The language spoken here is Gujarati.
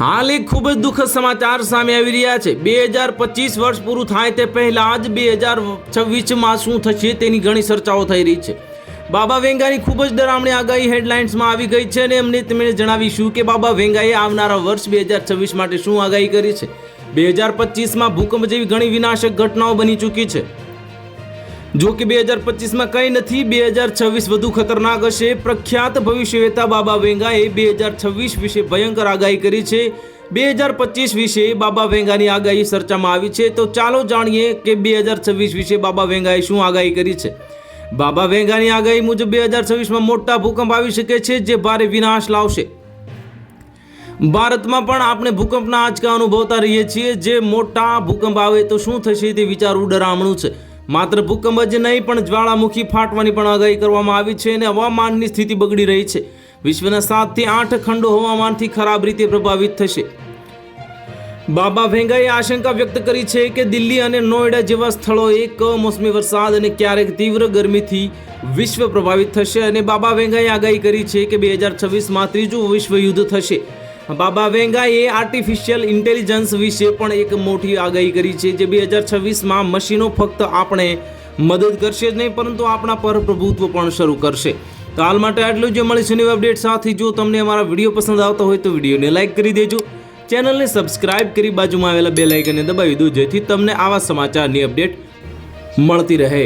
હાલ એક ખૂબ જ દુઃખદ સમાચાર સામે આવી રહ્યા છે. બે હજાર પચીસ વર્ષ પૂરું થાય તે પહેલાં જ બે હજાર છવ્વીસમાં શું થશે તેની ઘણી ચર્ચાઓ થઈ રહી છે. બાબા વેંગાની ખૂબ જ ડરામણી આગાહી હેડલાઇન્સમાં આવી ગઈ છે અને એમને તેમણે જણાવીશું કે બાબા વેંગાએ આવનારા વર્ષ બે હજાર છવ્વીસ માટે શું આગાહી કરી છે. બે હજાર પચીસમાં ભૂકંપ જેવી ઘણી વિનાશક ઘટનાઓ બની ચૂકી છે. જો કે બે હજાર પચીસમાં કંઈ નથી, બે હજાર છવ્વીસ વધુ ખતરનાક હશે. પ્રખ્યાત ભવિષ્યવેતા બાબા વેંગાએ બે હજાર છવ્વીસ વિશે ભયંકર આગાહી કરી છે. બે હજાર પચીસ વિશે બાબા વેંગાની આગાહી ચર્ચામાં આવી છે. તો ચાલો જાણીએ કે બે હજાર છવ્વીસ વિશે બાબા વેંગાએ શું આગાહી કરી છે. બાબા વેંગાની આગાહી મુજબ બે હજાર છવ્વીસમાં મોટા ભૂકંપ આવી શકે છે, જે ભારે વિનાશ લાવશે. ભારતમાં પણ આપણે ભૂકંપના આંચકા અનુભવતા રહીએ છીએ. જે મોટા ભૂકંપ આવે તો શું થશે તે વિચારવું ડરામણું છે. માત્ર ભૂકંપ જ નહીં, પણ જ્વાળામુખી ફાટવાની પણ આગાહી કરવામાં આવી છે અને હવામાનની સ્થિતિ બગડી રહી છે. વિશ્વના સાતથી આઠ ખંડો હવામાનથી ખરાબ રીતે પ્રભાવિત થશે. બાબા ભેંગાએ આશંકા વ્યક્ત કરી છે કે દિલ્હી અને નોઈડા જેવા સ્થળોએ કમોસમી વરસાદ અને ક્યારેક તીવ્ર ગરમીથી વિશ્વ પ્રભાવિત થશે અને બાબા વેંગાએ આગાહી કરી છે કે બે હજાર છવ્વીસમાં ત્રીજું વિશ્વ યુદ્ધ થશે. બાબા વેંગાએ આર્ટિફિશિયલ ઇન્ટેલિજન્સ વિશે પણ એક મોટી આગાહી કરી છે જે બે હજાર છવ્વીસમાં મશીનો ફક્ત આપણે મદદ કરશે જ નહીં, પરંતુ આપણા પર પ્રભુત્વ પણ શરૂ કરશે. તો હાલ માટે આટલું જ. મળીશું નવી અપડેટ સાથે, જો તમને અમારા વીડિયો પસંદ આવતો હોય તો વિડીયોને લાઇક કરી દેજો. ચેનલને સબસ્ક્રાઇબ કરી બાજુમાં આવેલા બે લાઇકને દબાવી દો, જેથી તમને આવા સમાચારની અપડેટ મળતી રહે.